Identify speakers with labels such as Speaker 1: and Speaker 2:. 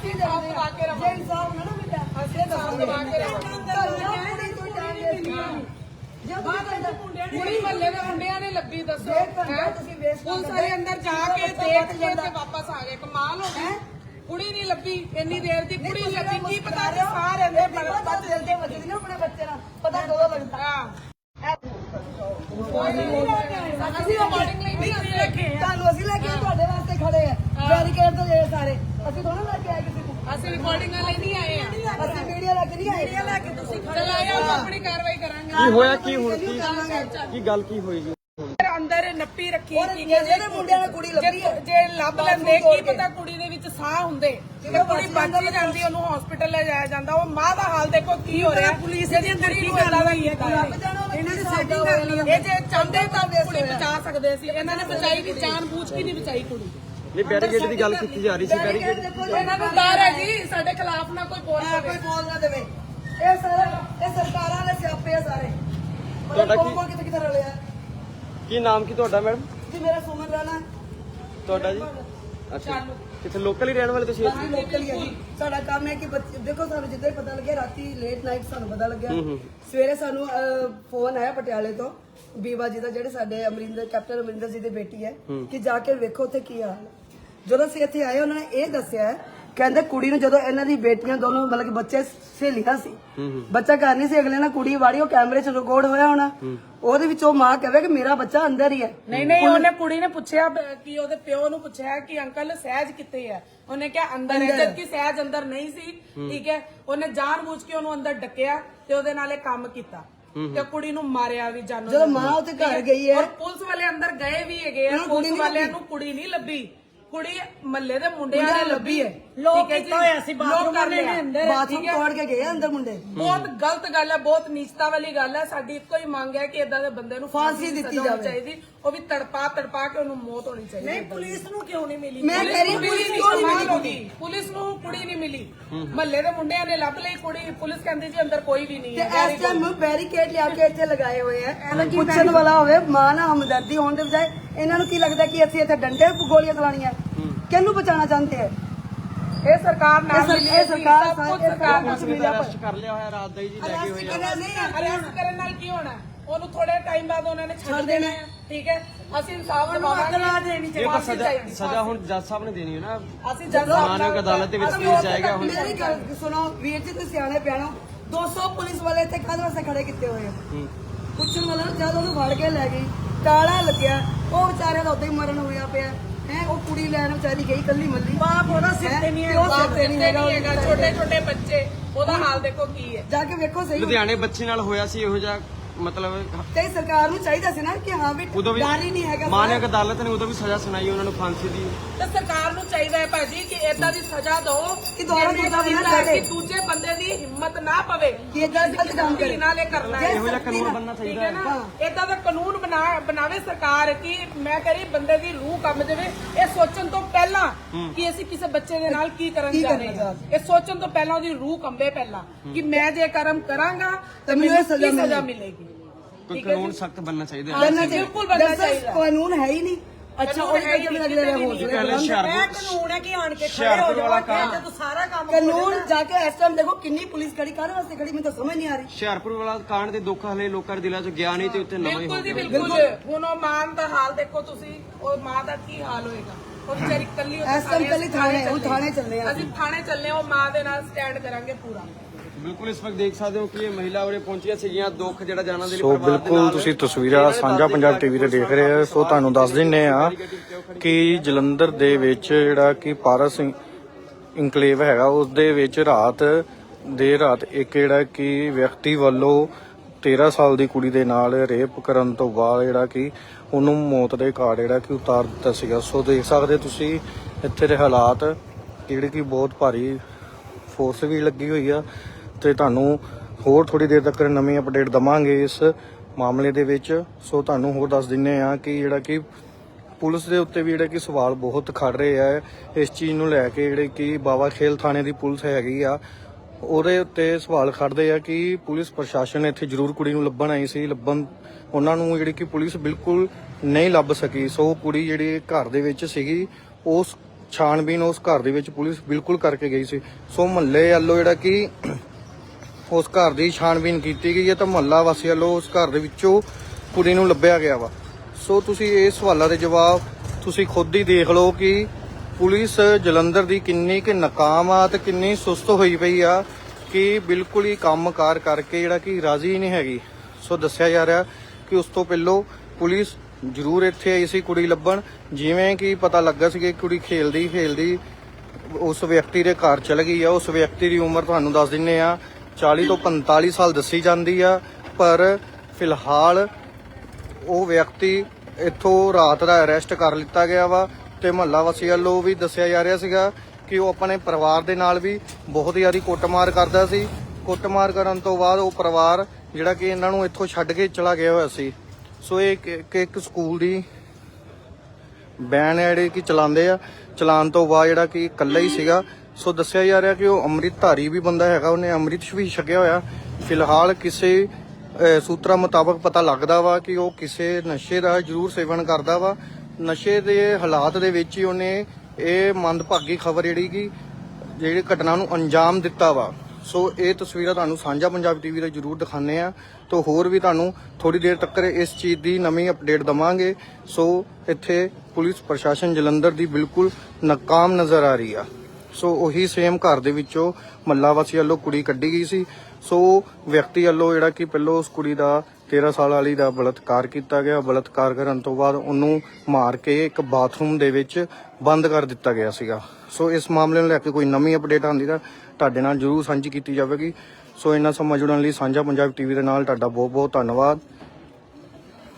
Speaker 1: ਅਸੀਂ ਜਾਣਦੇ
Speaker 2: ਦਬਾ ਕੇ
Speaker 1: ਹਾਂ
Speaker 2: ਰਵਾਂਗੇ।
Speaker 1: ਜੇ ਇਨਸਾਫ ਨਾ ਨਾ ਮਿਲਿਆ ਅਸੀਂ ਦੱਸਾਂਗੇ
Speaker 2: ਦਬਾ ਕੇ ਰਵਾਂਗੇ।
Speaker 1: ਤੁਹਾਨੂੰ ਕੁੜੀ ਨਹੀਂ
Speaker 2: ਦੇ ਮੁੰਡਿਆਂ ਨੇ ਲੱਭੀ ਦੱਸੋ
Speaker 1: ਡੇਢ ਘੰਟਾ
Speaker 2: ਹੈਂ?
Speaker 1: ਤੁਸੀਂ waste
Speaker 2: ਪੁਲਿਸ
Speaker 1: ਕਰਦੇ।
Speaker 2: ਵਾਲੇ ਅੰਦਰ ਜਾ ਕੇ
Speaker 1: ਬੱਚਾ
Speaker 2: ਦੇਖ
Speaker 1: ਬਚ
Speaker 2: ਕੇ
Speaker 1: ਜਾਂਦਾ।
Speaker 2: ਤੇ ਵਾਪਸ ਆ ਗਏ ਕਮਾਲ ਹੋ
Speaker 1: ਹੈਂ?
Speaker 2: ਗਈ ਕੁੜੀ ਨਹੀਂ ਲੱਭੀ ਇੰਨੀ ਦੇਰ ਦੀ ਕੁੜੀ ਲੱਭੀ ਕੀ ਪਤਾ? ਸਾਰੇ
Speaker 1: ਇਹ ਪਤਾ ਦਿਲ ਦੇ ਵੱਜਦੀ ਨਾ ਆਪਣੇ ਬੱਚੇ ਨਾਲ ਪਤਾ ਕਦੋਂ ਲੱਗਦਾ
Speaker 2: ਹਾਂ
Speaker 1: ਅਸੀਂ
Speaker 2: recording ਲਈ ਨਹੀਂ।
Speaker 1: ਤੁਹਾਨੂੰ ਅਸੀਂ ਲੈ ਕੇ ਤੁਹਾਡੇ ਵਾਸਤੇ ਖੜੇ ਆ ਬੈਰੀਕੇਡ ਤੋਂ ਸਾਰੇ ਅਸੀਂ ਥੋੜਾ ਲੈ ਕੇ ਆਏ ਕਿਸੇ ਨੂੰ।
Speaker 2: ਅਸੀਂ ਰਿਕਾਰਡਿੰਗ ਲਈ ਨਹੀਂ ਆਏ ਆ।
Speaker 1: ਅਸੀਂ ਵੀਡੀਓ ਲੈ ਕੇ ਨਹੀਂ ਆਏ। ਵੀਡੀਓ ਲੈ ਕੇ ਤੁਸੀਂ
Speaker 2: ਚਲ ਆਇਆ ਆਪਾਂ ਆਪਣੀ ਕਾਰਵਾਈ ਕਰਾਂਗੇ।
Speaker 3: ਕੀ ਹੋਇਆ ਕੀ ਹੁਣ ਕੀ ਕੀ ਗੱਲ ਕੀ ਹੋਈ ਜੀ?
Speaker 2: ਅੰਦਰ ਨੱਪੀ ਰੱਖੀ ਕੀ
Speaker 1: ਜਿਹੜੇ ਮੁੰਡਿਆਂ ਨਾਲ ਕੁੜੀ ਲੱਭੀ ਹੈ।
Speaker 2: ਜੇ- ਜੇ ਲੱਭ ਲੈਂਦੇ ਕੀ ਪਤਾ ਕੁੜੀ ਦੇ ਵਿੱਚ ਸਾਹ ਹੁੰਦੇ। ਤੇ ਕੁੜੀ ਬਚ ਹੀ ਜਾਂਦੀ ਉਹਨੂੰ ਹਸਪੀਟਲ ਲੈ ਜਾਇਆ ਜਾਂਦਾ। ਉਹ ਮਾਂ ਦਾ ਹਾਲ ਦੇਖੋ ਕੀ ਹੋ ਰਿਹਾ। ਪੁਲਿਸ ਦੇ ਅੰਦਰ ਕੀ ਗੱਲ ਹੈ
Speaker 1: ਇਹਨਾਂ ਨੇ ਸੈਟਿੰਗ ਕਰ ਲਈ
Speaker 2: ਇਹ ਜੇ ਚਾਹੁੰਦੇ ਤਾਂ ਕੁੜੀ ਬਚਾ ਸਕਦੇ ਸੀ। ਇਹਨਾਂ ਨੇ ਬਚਾਈ ਨਹੀਂ ਜਾਨ ਬੂਝ ਕੇ ਨਹੀਂ ਬਚਾਈ ਕੁੜੀ।
Speaker 3: ਨਹੀਂ ਬੈਰੀਕੇਡ ਦੀ ਗੱਲ ਕੀਤੀ ਜਾ ਰਹੀ ਸੀ ਬੈਰੀਕੇਡ
Speaker 2: ਇਹਨਾਂ ਨੂੰ ਡਰ ਹੈ ਜੀ ਸਾਡੇ ਖਿਲਾਫ ਨਾ ਕੋਈ ਬੋਲ
Speaker 1: ਕੋਈ
Speaker 2: ਸਕੇ
Speaker 1: ਬੋਲ ਨਾ ਦੇਵੇ। ਇਹ ਸਾਰਾ ਇਹ ਸਰਕਾਰਾਂ ਦੇ ਸਿਆਪੇ ਆ ਸਾਰੇ।
Speaker 3: ਤੁਹਾਡਾ ਕੀ-
Speaker 1: ਕੋਲ ਕਿਤੇ ਕਿਤੇ ਰਲਿਆ?
Speaker 3: ਕੀ ਨਾਮ ਕੀ ਤੁਹਾਡਾ ਮੈਡਮ?
Speaker 1: ਜੀ ਮੇਰਾ ਸੁਮਨ ਰਾਣਾ।
Speaker 3: ਤੁਹਾਡਾ ਜੀ? ਅੱਛਾ। ਕਿੱਥੇ ਲੋਕਲ ਹੀ ਰਹਿਣ ਵਾਲੇ ਤੁਸੀਂ
Speaker 1: ਲੋਕਲ ਹੀ ਆ ਜੀ। ਸਾਡਾ ਕੰਮ ਹੈ ਕਿ ਦੇਖੋ ਸਾਨੂੰ ਜਿੱਦਾਂ ਹੀ ਪਤਾ ਲੱਗਿਆ ਰਾਤੀ ਲੇਟ ਨਾਈਟ ਸਾਨੂੰ ਪਤਾ ਲੱਗਿਆ। ਸਵੇਰੇ ਸਾਨੂੰ ਫੋਨ ਆਇਆ ਪਟਿਆਲੇ ਤੋਂ ਬੀਬਾ ਜੀ ਦਾ ਜਿਹੜੇ ਸਾਡੇ ਅਮਰਿੰਦਰ ਕੈਪਟਨ ਅਮਰਿੰਦਰ ਜੀ ਦੀ ਬੇਟੀ ਹੈ। ਕਿ ਜਾ ਕੇ ਵੇਖੋ ਉੱਥੇ ਕੀ ਹਾਲ ਹੈ। ਜਦੋਂ ਅਸੀਂ ਇੱਥੇ ਆਏ ਉਹਨਾਂ ਨੇ ਇਹ ਦੱਸਿਆ ਹੈ, ਕਹਿੰਦੇ ਕੁੜੀ ਨੂੰ ਜਦੋਂ ਇਹਨਾਂ ਦੀ ਬੇਟੀਆਂ ਦੋਨੋਂ ਮਤਲਬ ਕਿ ਬੱਚੇ ਸਹੇਲੀਆਂ ਸੀ। ਬੱਚਾ ਘਰ ਨਹੀਂ ਸੀ ਅਗਲੇ ਨਾਲ ਕੁੜੀ ਵਾੜੀ ਉਹ ਕੈਮਰੇ 'ਚ ਰਿਕਾਰਡ ਹੋਇਆ ਹੋਣਾ। ਉਹਦੇ ਵਿੱਚ ਉਹ ਮਾਂ ਕਹਵੇ ਕਿ ਮੇਰਾ ਬੱਚਾ ਅੰਦਰ ਹੀ ਹੈ।
Speaker 2: ਨਹੀਂ ਨਹੀਂ ਉਹਨੇ ਕੁੜੀ ਨੇ ਪੁੱਛਿਆ ਕਿ ਉਹਦੇ ਪਿਓ ਨੂੰ ਪੁੱਛਿਆ ਕਿ ਅੰਕਲ ਸਹਿਜ ਕਿੱਥੇ ਹੈ? ਉਹਨੇ ਕਿਹਾ ਅੰਦਰ ਹੈ ਜਦ ਕਿ ਸਹਿਜ ਅੰਦਰ ਨਹੀਂ ਸੀ ਠੀਕ ਹੈ? ਉਹਨੇ ਜਾਣਬੁੱਝ ਕੇ ਉਹਨੂੰ ਅੰਦਰ ਡੱਕਿਆ ਤੇ ਉਹਦੇ ਨਾਲ ਇਹ ਕੰਮ ਕੀਤਾ। ਤੇ ਕੁੜੀ ਨੂੰ ਮਾਰਿਆ ਵੀ ਜਾਨੋ
Speaker 1: ਜਦੋਂ ਮਾਂ ਉੱਥੇ ਘਰ ਗਈ ਹੈ।
Speaker 2: ਔਰ ਪੁਲਿਸ ਵਾਲੇ ਅੰਦਰ ਗਏ ਵੀ ਹੈਗੇ ਆ
Speaker 1: ਉਹਨਾਂ ਨੂੰ ਕੁੜੀ
Speaker 2: ਪੁਲਿਸ ਵਾਲਿਆਂ ਨੂੰ ਕੁੜੀ ਨਹੀਂ ਲੱਭੀ। ਕੁੜੀ ਮੱਲੇ ਦੇ ਮੁੰਡਿਆਂ ਨੇ ਲੱਭੀ ਹੈ। ਲੋਕ ਕੀਤਾ ਹੋਇਆ ਸੀ ਬਾਥਰੂਮ ਵਾਲੇ ਨੇ ਅੰਦਰ
Speaker 1: ਬਾਥਰੂਮ ਤੋੜ ਕੇ ਗਏ ਅੰਦਰ ਮੁੰਡੇ।
Speaker 2: ਬਹੁਤ ਗਲਤ ਗੱਲ ਹੈ ਬਹੁਤ ਨੀਚਤਾ ਵਾਲੀ ਗੱਲ ਹੈ। ਸਾਡੀ ਇੱਕੋ ਹੀ ਮੰਗ ਹੈ ਕਿ ਇਦਾਂ ਦੇ ਬੰਦੇ ਨੂੰ
Speaker 1: ਫਾਂਸੀ ਦਿੱਤੀ ਜਾਵੇ।
Speaker 2: ਚਾਹੀਦੀ। ਉਹ ਵੀ ਤੜਪਾ ਤੜਪਾ ਕੇ ਉਹਨੂੰ ਮੌਤ ਹੋਣੀ ਚਾਹੀਦੀ ਨਹੀਂ ਪੁਲਿਸ ਨੂੰ ਕਿਉਂ ਨਹੀਂ ਮਿਲੀ?
Speaker 1: ਮੈਂ ਕਹਿ ਰਹੀ ਹਾਂ, ਪੁਲਿਸ ਕਿਉਂ ਨਹੀਂ ਮਿਲੀ?
Speaker 2: ਪੁਲਿਸ ਨੂੰ ਕੁੜੀ ਨਹੀਂ ਮਿਲੀ। ਮਹੱਲੇ ਦੇ ਮੁੰਡਿਆਂ ਨੇ ਲੱਭ ਲਈ ਕੁੜੀ ਪੁਲਿਸ ਕਹਿੰਦੀ ਜੀ ਅੰਦਰ ਕੋਈ ਵੀ ਨਹੀਂ
Speaker 1: ਤੇ
Speaker 2: ਹੈ
Speaker 1: ਇਸ ਟਾਈਮ ਬੈਰੀਕੇਡ ਲਿਆ ਕੇ ਇੱਥੇ ਲਗਾਏ ਹੋਏ ਆ। ਪੁੱਛਣ ਵਾਲਾ ਹੋਵੇ ਮਾਂ ਨਾ ਹਮਦਰਦੀ ਹੋਣ ਦੇ ਬਜਾਏ ਇਹਨਾਂ ਨੂੰ ਕੀ ਲੱਗਦਾ ਕਿ ਅਸੀਂ ਇੱਥੇ ਡੰਡੇ ਗੋਲੀਆਂ ਚਲਾਣੀਆਂ ਕਿਹਨੂੰ ਬਚਾਉਣਾ ਚਾਹੁੰਦੇ ਆ?
Speaker 2: ਇਹ ਸਰਕਾਰ ਨਾਲ
Speaker 1: ਇਹ ਸਰ-
Speaker 2: ਮਿਲੀ
Speaker 1: ਇਹ
Speaker 2: ਹੈ
Speaker 1: ਸਰਕਾਰ
Speaker 2: ਸਰਕਾਰ ਨਾਲ
Speaker 1: ਕੁਛ ਮਿਲਿਆ
Speaker 3: ਅਰੈਸਟ ਕਰ ਲਿਆ ਹੋਇਆ ਰਾਤ ਦਾ ਹੀ ਜੀ ਲੈ ਕੇ ਹੋਏ ਆ।
Speaker 2: ਅਰੈਸਟ ਕਰਨ ਨਾਲ ਕੀ ਹੋਣਾ? ਉਹਨੂੰ ਥੋੜੇ ਟਾਈਮ ਬਾਅਦ ਉਹਨਾਂ ਨੇ ਛੱਡ ਦੇਣਾ ਹੈ ਠੀਕ ਹੈ? ਅਸੀਂ ਇਨਸਾਫ ਦਿਵਾਵਾਂਗੇ।
Speaker 3: ਇਹ ਤਾਂ ਸਜ਼ਾ ਸਜ਼ਾ ਹੁਣ ਜੱਜ ਸਾਹਿਬ ਨੇ ਦੇਣੀ ਹੈ ਨਾ।
Speaker 2: ਅਸੀਂ ਜਦ
Speaker 3: ਮਾਨਵ ਅਦਾਲਤ ਦੇ ਵਿੱਚ ਕੇਸ ਜਾਏਗਾ ਹੁਣ।
Speaker 1: ਮੇਰੀ ਗੱਲ ਸੁਣੋ ਵੀਰ ਜੀ ਤੁਸੀਂ ਸਿਆਣੇ ਪਿਆਣੋ 200 ਪੁਲਿਸ ਵਾਲੇ ਇੱਥੇ ਕਾਹਦੇ ਵਾਸਤੇ ਖੜੇ ਕੀਤੇ ਹੋਏ ਆ? ਪੁੱਛਣ ਵਾਲਾ ਜਦ ਉਹਨੂੰ ਫੜ ਕੇ ਲੈ ਗਈ ਤਾਲਾ ਲੱਗਿਆ ਉਹ ਵਿਚਾਰੇ ਦਾ ਉਦਾਂ ਹੀ ਮਰਨ ਹੋਇਆ ਪਿਆ। ਹੈ ਉਹ ਕੁੜੀ ਲੈਣ ਵਿਚਾਰੀ ਗਈ ਕੱਲੀ ਮੱਲੀ। ਬਾਪ ਉਹਦਾ ਸਿਰ ਤੇ ਨਹੀਂ
Speaker 2: ਉਹ ਸਿਰ ਤੇ ਨਹੀਂ ਹੈਗਾ ਛੋਟੇ ਛੋਟੇ ਬੱਚੇ ਉਹਦਾ ਹਾਲ ਦੇਖੋ ਕੀ ਹੈ।
Speaker 1: ਜਾ ਕੇ ਵੇਖੋ ਸਹੀ
Speaker 3: ਲੁਧਿਆਣੇ ਬੱਚੇ ਨਾਲ ਹੋਇਆ ਸੀ ਇਹੋ ਜਿਹਾ ਮਤਲਬ
Speaker 1: ਤੇ ਸਰਕਾਰ ਨੂੰ ਚਾਹੀਦਾ ਸੀ ਨਾ ਕਿ ਹਾਂ ਵੀ
Speaker 3: ਉਦੋਂ ਵੀ
Speaker 1: ਡਰ ਹੀ ਨਹੀਂ ਹੈਗਾ
Speaker 3: ਮਾਨਵ ਅਦਾਲਤ ਨੇ ਉਦੋਂ ਵੀ ਸਜ਼ਾ ਸੁਣਾਈ ਉਹਨਾਂ ਨੂੰ ਫਾਂਸੀ ਦੀ।
Speaker 2: ਤੇ ਸਰਕਾਰ ਨੂੰ ਚਾਹੀਦਾ ਹੈ ਭਾਜੀ ਕਿ ਏਦਾਂ ਦੀ ਸਜ਼ਾ ਦਿਓ
Speaker 1: ਕਿ ਦੁਬਾਰਾ
Speaker 2: ਜਿਹਦੇ
Speaker 1: ਦੂਜਾ ਵੀ ਨਾ।
Speaker 2: ਕਿ ਦੂਜੇ ਬੰਦੇ ਦੀ ਹਿੰਮਤ ਨਾ ਪਵੇ
Speaker 1: ਕਿ ਏਦਾਂ ਦੀ ਗਲਤ ਕੰਮ ਕਰੇ।
Speaker 2: ਨਾਲੇ ਕਰਨਾ ਹੈ।
Speaker 3: ਇਹੋ ਜਿਹਾ ਕਾਨੂੰਨ ਬਣਨਾ
Speaker 2: ਠੀਕ
Speaker 3: ਚਾਹੀਦਾ
Speaker 2: ਹੈ ਏਦਾਂ ਦਾ ਕਾਨੂੰਨ ਬਣਾ ਬਣਾਵੇ ਸਰਕਾਰ ਕਿ ਮੈਂ ਕਰੀ ਬੰਦੇ ਦੀ ਰੂਹ ਕੰਮ ਜਾਵੇ। ਇਹ ਸੋਚਣ ਤੋਂ ਪਹਿਲਾਂ ਕਿ ਅਸੀਂ ਕਿਸੇ ਬੱਚੇ ਦੇ ਨਾਲ ਕੀ ਕਰਨ ਜਾ ਰਹੇ ਹਾਂ? ਇਹ ਸੋਚਣ ਤੋਂ ਪਹਿਲਾਂ ਉਹਦੀ ਰੂਹ ਕੰਬੇ ਪਹਿਲਾਂ ਕਿ ਮੈਂ ਜੇ ਕਰਮ ਕਰਾਂਗਾ
Speaker 1: ਤਾਂ ਮੈਨੂੰ ਸਜ਼ਾ ਮਿਲੇਗੀ।
Speaker 3: ਕੋਈ ਕਾਨੂੰਨ ਸਖਤ ਬਣਨਾ ਚਾਹੀਦਾ ਹੈ।
Speaker 1: ਬਣਨਾ
Speaker 2: ਬਿਲਕੁਲ
Speaker 1: ਚਾਹੀਦਾ
Speaker 2: ਬਣਨਾ ਚਾਹੀਦਾ।
Speaker 1: ਕਾਨੂੰਨ ਹੈ ਹੀ ਨਹੀਂ। ਅੱਛਾ ਉਹ
Speaker 2: ਹੈ ਹੀ
Speaker 1: ਕਰਕੇ
Speaker 2: ਨਹੀਂ,
Speaker 1: ਅਗਲੇ ਦੇ
Speaker 2: ਵੀ
Speaker 3: ਇਹ
Speaker 1: ਹੈ।
Speaker 3: ਹੁਸ਼ਿਆਰਪੁਰ
Speaker 1: ਕਾਨੂੰਨ ਹੈ ਕਿ ਆਣ ਕੇ
Speaker 3: ਹੁਸ਼ਿਆਰਪੁਰ ਵਾਲਾ ਕੰਮ
Speaker 1: ਜਦੋਂ ਸਾਰਾ ਕੰਮ ਕਾਨੂੰਨ ਜਾ ਕੇ ਇਸ ਟਾਈਮ ਦੇਖੋ ਕਿੰਨੀ ਪੁਲਿਸ ਖੜੀ ਕਾਹਦੇ ਵਾਸਤੇ ਖੜੀ ਮੈਨੂੰ ਤਾਂ ਸਮਝ ਨਹੀਂ ਆ ਰਹੀ।
Speaker 3: ਹੁਸ਼ਿਆਰਪੁਰ ਵਾਲਾ ਕਾਂਡ ਦੇ ਦੁੱਖ ਹਲੇ ਲੋਕਾਂ ਦੇ ਦਿਲਾਂ 'ਚ ਗਿਆ ਨਹੀਂ ਤੇ ਉੱਤੇ ਨਵਾਂ ਹੀ ਹੋ
Speaker 2: ਬਿਲਕੁਲ ਜੀ
Speaker 3: ਗਿਆ
Speaker 2: ਬਿਲਕੁਲ। ਹੁਣ ਉਹ ਮਾਂ ਦਾ ਹਾਲ ਦੇਖੋ ਤੁਸੀਂ ਉਹ ਮਾਂ ਦਾ ਕੀ ਹਾਲ ਹੋਏਗਾ? ਉਹ ਵਿਚਾਰੀ ਕੱਲੀ ਉੱਥੇ
Speaker 1: ਇਸ time ਕੱਲੀ ਥਾਣੇ- ਉਹ। ਥਾਣੇ ਚੱਲੇ ਆ
Speaker 2: ਅਸੀਂ। ਥਾਣੇ ਚੱਲੇ ਉਹ ਮਾਂ ਦੇ ਨਾਲ ਸਟੈਂਡ ਕਰਾਂਗੇ ਪੂਰਾ।
Speaker 3: ਬਿਲਕੁਲ ਇਸ ਵਕਤ ਦੇਖ ਸਕਦੇ ਹੋ ਕਿ ਇਹ ਮਹਿਲਾ ਉਰੇ ਪਹੁੰਚੀਆਂ ਸੀਗੀਆਂ ਦੁੱਖ ਜਿਹੜਾ ਜਾਨਾਂ ਦੇ ਲਈ
Speaker 4: ਸੋ
Speaker 3: ਦੇ
Speaker 4: ਬਿਲਕੁਲ ਤੁਸੀਂ ਤਸਵੀਰਾਂ ਸਾਂਝਾ ਪੰਜਾਬ ਟੀਵੀ ਤੇ ਦੇਖ ਰਹੇ ਹੋ। ਸੋ ਤੁਹਾਨੂੰ ਦੱਸ ਦਿੰਨੇ ਆ ਕਿ ਜਲੰਧਰ ਦੇ ਵਿੱਚ ਜਿਹੜਾ ਕਿ ਪਾਰਸ ਇਨਕਲੇਵ ਹੈਗਾ ਉਸ ਦੇ ਵਿੱਚ ਰਾਤ ਦੇਰ ਰਾਤ ਇੱਕ ਜਿਹੜਾ ਕਿ ਵਿਅਕਤੀ ਵੱਲੋਂ 13 ਸਾਲ ਦੀ ਕੁੜੀ ਦੇ ਨਾਲ ਰੇਪ ਕਰਨ ਤੋਂ ਬਾਅਦ ਜਿਹੜਾ ਕਿ ਉਹਨੂੰ ਮੌਤ ਦੇ ਘਾਟ ਜਿਹੜਾ ਕਿ ਉਤਾਰ ਦਿੱਤਾ ਸੀਗਾ। ਸੋ ਦੇਖ ਸਕਦੇ ਤੁਸੀਂ ਇੱਥੇ ਦੇ ਹਾਲਾਤ ਜਿਹੜੇ ਕਿ ਬਹੁਤ ਭਾਰੀ ਫੋਰਸ ਵੀ ਲੱਗੀ ਹੋਈ ਆ। ਤੇ ਤੁਹਾਨੂੰ ਹੋਰ ਥੋੜੀ ਦੇਰ ਤੱਕ ਨਵੀਂ ਅਪਡੇਟ ਦਵਾਂਗੇ ਇਸ ਮਾਮਲੇ ਦੇ ਵਿੱਚ। ਸੋ ਤੁਹਾਨੂੰ ਹੋਰ ਦੱਸ ਦਿੰਨੇ ਆ ਕਿ ਜਿਹੜਾ ਕਿ ਪੁਲਿਸ ਦੇ ਉੱਤੇ ਵੀ ਜਿਹੜਾ ਕਿ ਸਵਾਲ ਬਹੁਤ ਖੜ ਰਹੇ ਆ। ਇਸ ਚੀਜ਼ ਨੂੰ ਲੈ ਕੇ ਜਿਹੜੇ ਕਿ ਬਾਵਾ ਖੇਲ ਥਾਣੇ ਦੀ ਪੁਲਿਸ ਹੈਗੀ ਆ, ਉਹਦੇ ਉੱਤੇ ਸਵਾਲ ਖੜਦੇ ਆ ਕਿ ਪੁਲਿਸ ਪ੍ਰਸ਼ਾਸਨ ਇੱਥੇ ਜ਼ਰੂਰ ਕੁੜੀ ਨੂੰ ਲੱਭਣ ਆਈ ਸੀ। ਲੱਭਣ ਉਹਨਾਂ ਨੂੰ ਜਿਹੜੀ ਕਿ ਪੁਲਿਸ ਬਿਲਕੁਲ ਨਹੀਂ ਲੱਭ ਸਕੀ। ਸੋ ਕੁੜੀ ਜਿਹੜੀ ਘਰ ਦੇ ਵਿੱਚ ਸੀਗੀ, ਉਸ ਛਾਣਬੀਨ ਉਸ ਘਰ ਦੇ ਵਿੱਚ ਪੁਲਿਸ ਬਿਲਕੁਲ ਕਰਕੇ ਗਈ ਸੀ। ਸੋ ਮਹੱਲੇ ਵੱਲੋਂ ਜਿਹੜਾ ਕਿ ਉਸ ਘਰ ਦੀ ਛਾਣਬੀਨ ਕੀਤੀ ਗਈ ਹੈ ਤਾਂ ਮਹੱਲਾ ਵਾਸੀ ਵੱਲੋਂ ਉਸ ਘਰ ਦੇ ਵਿੱਚੋਂ ਕੁੜੀ ਨੂੰ ਲੱਭਿਆ ਗਿਆ ਵਾ। ਸੋ ਤੁਸੀਂ ਇਹ ਸਵਾਲਾਂ ਦੇ ਜਵਾਬ ਤੁਸੀਂ ਖੁਦ ਹੀ ਦੇਖ ਲਓ ਕਿ ਪੁਲਿਸ ਜਲੰਧਰ ਦੀ ਕਿੰਨੀ ਕਿ ਨਾਕਾਮ ਆ ਤੇ ਕਿੰਨੀ ਸੁਸਤ ਹੋਈ ਪਈ ਆ ਕਿ ਬਿਲਕੁਲ ਹੀ ਕੰਮਕਾਰ ਕਰਕੇ ਜਿਹੜਾ ਕਿ ਰਾਜ਼ੀ ਨਹੀਂ ਹੈਗੀ। ਸੋ ਦੱਸਿਆ ਜਾ ਰਿਹਾ ਕਿ ਉਸ ਤੋਂ ਪਹਿਲਾਂ ਪੁਲਿਸ ਜ਼ਰੂਰ ਇੱਥੇ ਆਈ ਸੀ ਕੁੜੀ ਲੱਭਣ। ਜਿਵੇਂ ਕਿ ਪਤਾ ਲੱਗਾ ਸੀ ਕਿ ਕੁੜੀ ਖੇਲਦੀ ਖੇਲਦੀ ਉਸ ਵਿਅਕਤੀ ਦੇ ਘਰ ਚਲ ਗਈ ਆ। ਉਸ ਵਿਅਕਤੀ ਦੀ ਉਮਰ ਤੁਹਾਨੂੰ ਦੱਸ ਦਿੰਨੇ ਆ। 40 ਤੋਂ 45 ਸਾਲ ਦੱਸੀ ਜਾਂਦੀ ਆ, ਪਰ ਫਿਲਹਾਲ ਉਹ ਵਿਅਕਤੀ ਇੱਥੋਂ ਰਾਤ ਦਾ ਅਰੈਸਟ ਕਰ ਲਿੱਤਾ ਗਿਆ ਵਾ ਤੇ ਮਹੱਲਾ ਵਾਸੀ ਵੱਲੋਂ ਵੀ ਦੱਸਿਆ ਜਾ ਰਿਹਾ ਸੀਗਾ ਕਿ ਉਹ ਆਪਣੇ ਪਰਿਵਾਰ ਦੇ ਨਾਲ ਵੀ ਬਹੁਤ ਜ਼ਿਆਦਾ ਕੁੱਟਮਾਰ ਕਰਦਾ ਸੀ। ਕੁੱਟਮਾਰ ਕਰਨ ਤੋਂ ਬਾਅਦ ਉਹ ਪਰਿਵਾਰ ਜਿਹੜਾ ਕਿ ਇਹਨਾਂ ਨੂੰ ਇੱਥੋਂ ਛੱਡ ਕੇ ਚਲਾ ਗਿਆ ਹੋਇਆ ਸੀ। ਸੋ ਇਹ ਇੱਕ- ਇੱਕ ਸਕੂਲ ਦੀ ਬੈਨ ਹੈ ਕਿ ਚਲਾਉਂਦੇ ਆ। ਚਲਾਉਣ ਤੋਂ ਬਾਅਦ ਜਿਹੜਾ ਕਿ ਇਕੱਲਾ ਹੀ ਸੀਗਾ। ਸੋ ਦੱਸਿਆ ਜਾ ਰਿਹਾ ਕਿ ਉਹ ਅੰਮ੍ਰਿਤਧਾਰੀ ਵੀ ਬੰਦਾ ਹੈਗਾ ਉਹਨੇ ਅੰਮ੍ਰਿਤ ਵੀ ਛਕਿਆ ਹੋਇਆ। ਫਿਲਹਾਲ ਕਿਸੇ ਅਹ, ਸੂਤਰਾਂ ਮੁਤਾਬਕ ਪਤਾ ਲੱਗਦਾ ਵਾ ਕਿ ਉਹ ਕਿਸੇ ਨਸ਼ੇ ਦਾ ਜ਼ਰੂਰ ਸੇਵਨ ਕਰਦਾ ਵਾ। ਨਸ਼ੇ ਦੇ ਹਾਲਾਤ ਦੇ ਵਿੱਚ ਹੀ ਉਹਨੇ ਇਹ ਮੰਦਭਾਗੀ ਖਬਰ ਜਿਹੜੀ ਕਿ ਜਿਹੜੀ ਘਟਨਾ ਨੂੰ ਅੰਜਾਮ ਦਿੱਤਾ ਵਾ। ਸੋ ਇਹ ਤਸਵੀਰਾਂ ਤੁਹਾਨੂੰ ਸਾਂਝਾ ਪੰਜਾਬ ਟੀਵੀ ਤੇ ਜਰੂਰ ਦਿਖਾਣੇ ਆ ਤੋਂ ਹੋਰ ਵੀ ਤੁਹਾਨੂੰ ਥੋੜੀ ਦੇਰ ਤੱਕ ਇਸ ਚੀਜ਼ ਦੀ ਨਵੀਂ ਅਪਡੇਟ ਦਵਾਂਗੇ। ਸੋ ਇੱਥੇ ਪੁਲਿਸ ਪ੍ਰਸ਼ਾਸਨ ਜਲੰਧਰ ਦੀ ਬਿਲਕੁਲ ਨਾਕਾਮ ਨਜ਼ਰ ਆ ਰਹੀ ਆ। ਸੋ ਉਹੀ ਸੇਮ ਘਰ ਦੇ ਵਿੱਚੋਂ ਮੱਲਾ ਵਾਸੀ ਵੱਲੋਂ ਕੁੜੀ ਕੱਢੀ ਗਈ ਸੀ। ਸੋ ਵਿਅਕਤੀ ਵੱਲੋਂ ਜਿਹੜਾ ਕਿ ਪਹਿਲਾਂ ਉਸ ਕੁੜੀ ਦਾ 13 ਸਾਲ ਵਾਲੀ ਦਾ ਬਲਾਤਕਾਰ ਕੀਤਾ ਗਿਆ। ਬਲਾਤਕਾਰ ਕਰਨ ਤੋਂ ਬਾਅਦ ਉਹਨੂੰ ਮਾਰ ਕੇ ਇੱਕ ਬਾਥਰੂਮ ਦੇ ਵਿੱਚ ਬੰਦ ਕਰ ਦਿੱਤਾ ਗਿਆ ਸੀਗਾ। ਸੋ ਇਸ ਮਾਮਲੇ ਨੂੰ ਲੈ ਕੇ ਕੋਈ ਨਵੀਂ ਅਪਡੇਟ ਆਉਂਦੀ ਤਾਂ ਤੁਹਾਡੇ ਨਾਲ ਜਰੂਰ ਸਾਂਝੀ ਕੀਤੀ ਜਾਵੇਗੀ। ਸੋ ਇਹਨਾਂ ਸਮਾਂ ਜੁੜਨ ਲਈ ਸਾਂਝਾ ਪੰਜਾਬ ਟੀਵੀ ਦੇ ਨਾਲ ਤੁਹਾਡਾ ਬਹੁਤ ਬਹੁਤ ਧੰਨਵਾਦ।